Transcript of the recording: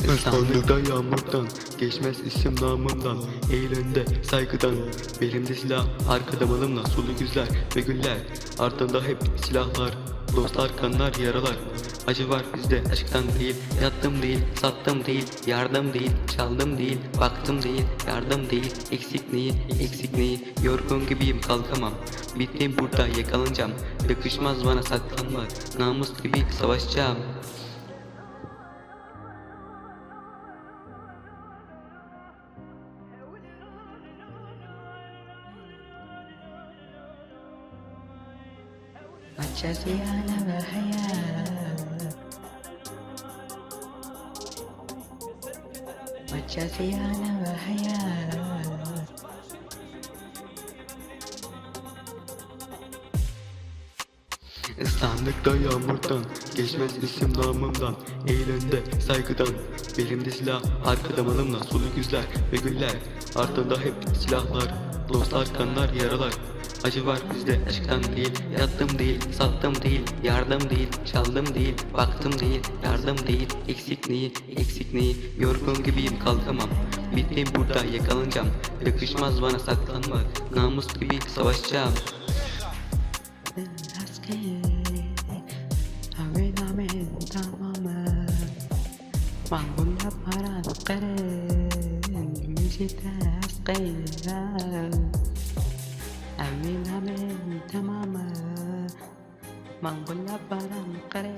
Sandıkta yağmurdan Geçmez isim namımdan Eğil önde saygıdan Belimde silah arkada malımla Sulu güzler ve güller. Ardında hep silahlar Dostlar kanlar yaralar. Acı var bizde aşktan değil Yattım değil sattım değil Yardım değil çaldım değil Baktım değil yardım değil Eksik neyi eksik neyi. Yorgun gibiyim kalkamam. Bittim burada yakalanacağım. Yakışmaz bana saklanmak Namus gibi savaşacağım مجازيانا وحياة مجازيانا وحياة Islandıkta yağmurdan Geçmez isim namımdan Eğil önde saygıdan Belimde silah arkada malımla Sulu güzler ve güller Ardında hep silahlar Dostlar kanlar yaralar Acı var bizde aşktan değil Yattım değil sattım değil Yardım değil çaldım değil Baktım değil yardım değil Eksik neyi eksik neyi Yorgun gibiyim kalkamam. Bittim burada yakalanacağım Yakışmaz bana saklanmak Namus gibi savaşacağım. Askeri Amin tamamı Mangulya para మంగుళ బరం కరే.